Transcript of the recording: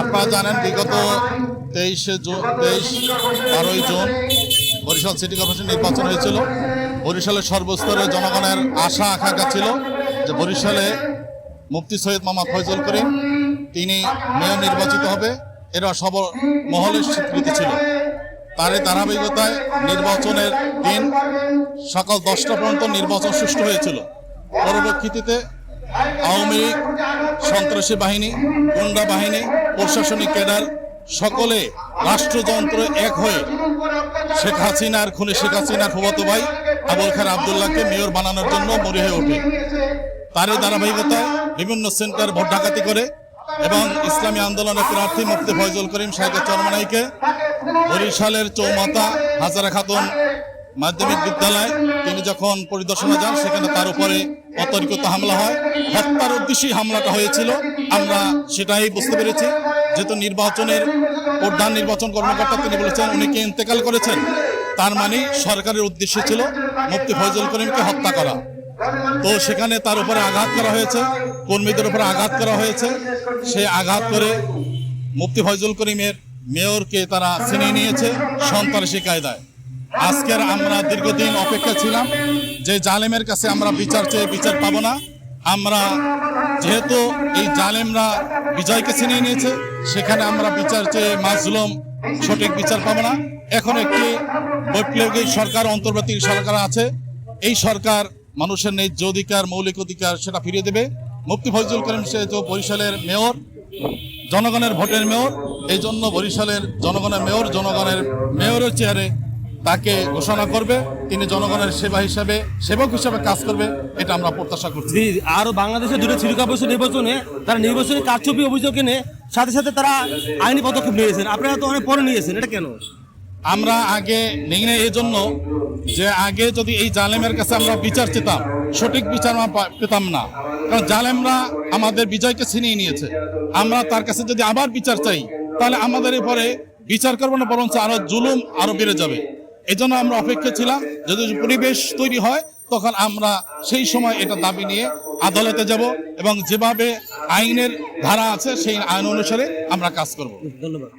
আপনারা জানেন বিগত তেইশে তেইশ বারোই জুন বরিশাল সিটি কর্পোরেশন নির্বাচন হয়েছিল। বরিশালের সর্বস্তরের জনগণের আশা, আকাঙ্ক্ষা ছিল যে বরিশালে মুফতি সৈয়দ মামা ফয়জুল করিম, তিনি মেয়র নির্বাচিত হবে। এরা সব মহলের স্বীকৃতি ছিল। তারই ধারাবাহিকতায় নির্বাচনের দিন সকাল দশটা পর্যন্ত নির্বাচন সুষ্ঠু হয়েছিল। পরবর্তীতে আওয়ামী লীগ, সন্ত্রাসী বাহিনী, গুন্ডা বাহিনী, প্রশাসনিক ক্যাডার, সকলে রাষ্ট্রযন্ত্র এক হয়ে শেখ হাসিনার খুনে শেখ হাসিনার ফুবাতো ভাই আবুল খান আবদুল্লাহকে মেয়র বানানোর জন্য মরি হয়ে ওঠে। তারই ধারাবাহিকতায় বিভিন্ন সেন্টার ভোট ডাকাতি করে এবং ইসলামী আন্দোলনের প্রার্থী মুফতি ফয়জুল করিম সাহেবের চরমনাইকে বরিশালের চৌমাতা হাজারা খাতুন মাধ্যমিক বিদ্যালয়, তিনি যখন পরিদর্শনে যান, সেখানে তার উপরে অতর্কিত হামলা হয়। হত্যার উদ্দেশ্যেই হামলাটা হয়েছিল। আমরা সেটাই বুঝতে পেরেছি। যেহেতু নির্বাচনের প্রধান নির্বাচন কর্মকর্তা, তিনি বলেছেন উনি কি ইন্তেকাল করেছেন। তার মানে সরকারের উদ্দেশ্য ছিল মুফতি ফয়জুল করিমকে হত্যা করা। তো সেখানে তার উপরে আঘাত করা হয়েছে, কর্মীদের উপরে আঘাত করা হয়েছে। সে আঘাত করে মুফতি ফয়জুল করিমের মেয়রকে তারা ছিনিয়ে নিয়েছে সন্ত্রাসী কায়দায়। আজকের আমরা দীর্ঘদিন অপেক্ষা ছিলাম যে জালেমের কাছে আমরা বিচার চেয়ে বিচার পাবো না। আমরা যেহেতু এই জালেমরা বিজয়কে ছিনিয়ে নিয়েছে, সেখানে আমরা বিচার চেয়ে মাজলুম, সঠিক বিচার পাবো না। এখন একটি বৈপ্লবিক সরকার, অন্তর্বর্তী সরকার আছে। এই সরকার মানুষের ন্যায্য অধিকার, মৌলিক অধিকার সেটা ফিরিয়ে দেবে। মুফতি ফজলুল করিম সে তো বরিশালের মেয়র, জনগণের ভোটের মেয়র। এই জন্য বরিশালের জনগণের মেয়র, জনগণের মেয়রের চেয়ারে তাকে ঘোষণা করবে তিনি জনগণের সেবা হিসাবে সেবক হিসাবে কাজ করবে এটা আমরা প্রত্যাশা করছি। আর বাংলাদেশের দুটো কর্পোরেশন নির্বাচনে তারা নির্বাচনী কারচুপি অভিযোগ এনে সাথে সাথে তারা আইনি পদক্ষেপ নিয়েছেন। আপনারা তো অনেক পরে নিয়েছেন এটা কেন? আমরা আগে নেই না এই জন্য যে আগে যদি এই জালেমের কাছে আমরা বিচার চেতাম সঠিক বিচার আমরা পেতাম না। কারণ জালেমরা আমাদের বিজয়কে ছিনিয়ে নিয়েছে। আমরা তার কাছে যদি আবার বিচার চাই তাহলে আমাদের এরপরে বিচার করব না বরঞ্চ আরও জুলুম আরও বেড়ে যাবে। এই জন্য আমরা অপেক্ষা ছিলাম, যদি পরিবেশ তৈরি হয়, তখন আমরা সেই সময় এটা দাবি নিয়ে আদালতে যাব এবং যেভাবে আইনের ধারা আছে, সেই আইন অনুসারে আমরা কাজ করব। ধন্যবাদ।